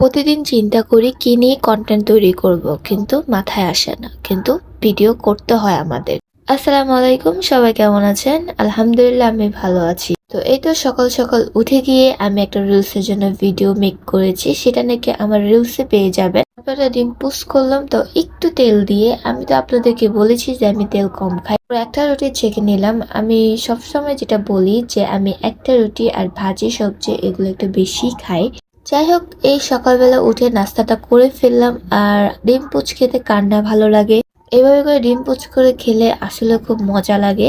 প্রতিদিন চিন্তা করি কি নিয়ে কন্টেন্ট তৈরি করব, কিন্তু মাথায় আসে না। কিন্তু ভিডিও করতে হয় আমাদের। আসসালামু আলাইকুম, সবাই কেমন আছেন? আলহামদুলিল্লাহ, আমি ভালো আছি। তো এই তো সকাল সকাল উঠে গিয়ে আমি একটা রিলসের জন্য ভিডিও মেক করেছি। সেটা নাকি আমার রিলসে পেয়ে যাবে আপনারা ডিম পোস্ট করলাম, তো একটু তেল দিয়ে। আমি তো আপনাদেরকে বলেছি যে আমি তেল কম খাই। একটা রুটি ছেঁকে নিলাম। আমি সবসময় যেটা বলি যে আমি একটা রুটি আর ভাজি সবজি এগুলো একটু বেশি খাই। যাই হোক, এই সকালবেলা উঠে নাস্তাটা করে ফেললাম আর ডিম পুচ খেতে কান্না ভালো লাগে। এভাবে করে ডিম পুচ করে খেলে আসলে খুব মজা লাগে।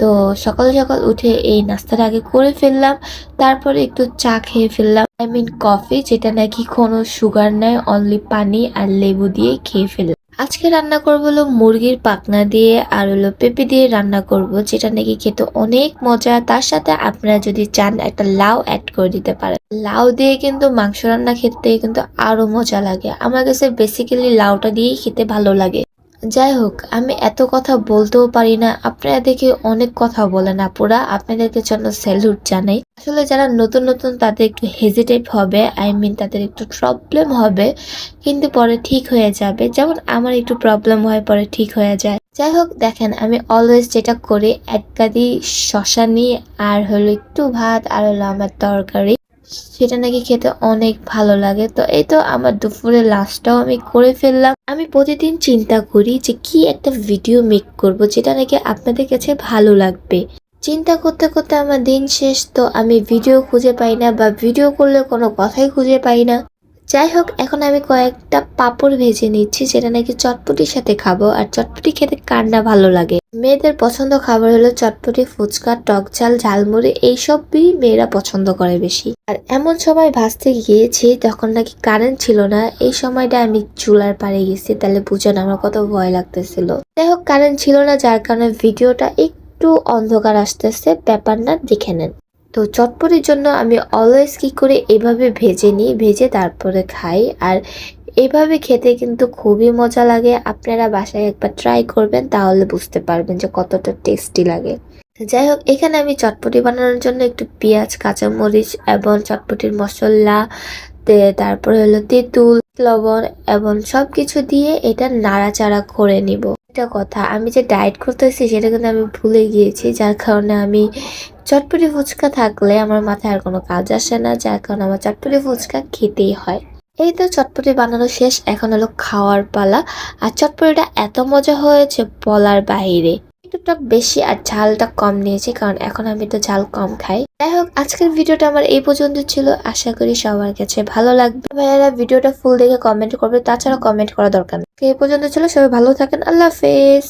তো সকাল সকাল উঠে এই নাস্তাটা আগে করে ফেললাম, তারপরে একটু চা খেয়ে ফেললাম। আই মিন কফি, যেটা নাকি কোনো সুগার নেয় অনলি পানি আর লেবু দিয়ে খেয়ে ফেললাম। আজকে রান্না করব হলো মুরগির পাকনা দিয়ে আর হলো পেঁপে দিয়ে রান্না করব, যেটা নাকি খেতে অনেক মজা। তার সাথে আপনারা যদি চান একটা লাউ অ্যাড করে দিতে পারেন। লাউ দিয়ে কিন্তু মাংস রান্না খেতে কিন্তু আরও মজা লাগে। আমার কাছে বেসিক্যালি লাউটা দিয়েই খেতে ভালো লাগে। যাই হোক আমি এত কথা বলতেও পারি না। আপনারা দেখে অনেক কথা বলেন আপুরা। আপনাদেরকে জন্য স্যালুট জানাই। আসলে যারা নতুন নতুন তাদের একটু হেজিটেট হবে আই মিন তাদের একটু প্রবলেম হবে, কিন্তু পরে ঠিক হয়ে যাবে। যেমন আমার একটু প্রবলেম হয়, পরে ঠিক হয়ে যায়। যাই হোক দেখেন, আমি অলওয়েজ যেটা করি, এক গাদি শশা নিয়ে, আর হলো একটু ভাত, আর হলো আমার তরকারি। সেটা নাকি খেতে অনেক ভালো লাগে। তো এই তো আমার দুপুরে লাস্টটাও আমি করে ফেললাম। আমি প্রতিদিন চিন্তা করি যে কি একটা ভিডিও মেক করব যেটা নাকি আপনাদের কাছে ভালো লাগবে। চিন্তা করতে করতে আমার দিন শেষ, তো আমি ভিডিও খুঁজে পাই না বা ভিডিও করলে কোনো কথাই খুঁজে পাই না। যাই হোক এখন আমি কয়েকটা পাপড় ভেজে নিচ্ছি, যেটা নাকি চটপটির সাথে খাব। আর চটপটি খেতে কার না ভালো লাগে? মেয়েদের পছন্দ খাবার হলো চটপটি, ফুচকা, টক ঝাল ঝালমুড়ি, এইসবই মেয়েরা পছন্দ করে বেশি। আর এমন সময় ভাসতে গিয়েছি, তখন নাকি কারেন্ট ছিল না। এই সময়টা আমি চুলার পাড়ে গেছি, তাহলে বুঝেন আমার কত ভয় লাগতেছিল। যাই হোক কারেন্ট ছিল না, যার কারণে ভিডিওটা একটু অন্ধকার আসতেছে, ব্যাপার না, দেখে নেন। তো চটপটির জন্য আমি অলওয়েজ কি করে এভাবে ভেজে নিই, ভেজে তারপরে খাই। আর এভাবে খেতে কিন্তু খুবই মজা লাগে। আপনারা বাসায় একবার ট্রাই করবেন, তাহলে বুঝতে পারবেন যে কতটা টেস্টি লাগে। যাই হোক, এখানে আমি চটপটি বানানোর জন্য একটু পেঁয়াজ, কাঁচামরিচ এবং চটপটির মশলা তারপরে হলো তেঁতুল, লবণ এবং সবকিছু দিয়ে এটা নাড়াচাড়া করে নিব। একটা কথা, আমি যে ডায়েট করতেছি সেটা কিন্তু আমি ভুলে গিয়েছি, যার কারণে আমি চটপটি ফুচকা থাকলে আমার মাথায় আর কোনো কাজ আসে না, যার কারণে আমার চটপটি ফুচকা খেতেই হয়। এই তো চটপটি বানানো শেষ, এখন হলো খাওয়ার পালা, আর চটপটিটা এত মজা হয়েছে বলার একটু টক বেশি আর ঝালটা কম নিয়েছি, কারণ এখন আমি তো ঝাল কম খাই। যাই হোক, আজকের ভিডিওটা আমার এই পর্যন্ত ছিল। আশা করি সবার কাছে ভালো লাগবে। ভাইয়ারা ভিডিওটা ফুল দেখে কমেন্ট করবে, তাছাড়া কমেন্ট করা দরকার নেই। এই পর্যন্ত ছিল, সবাই ভালো থাকেন, আল্লাহ হাফেজ।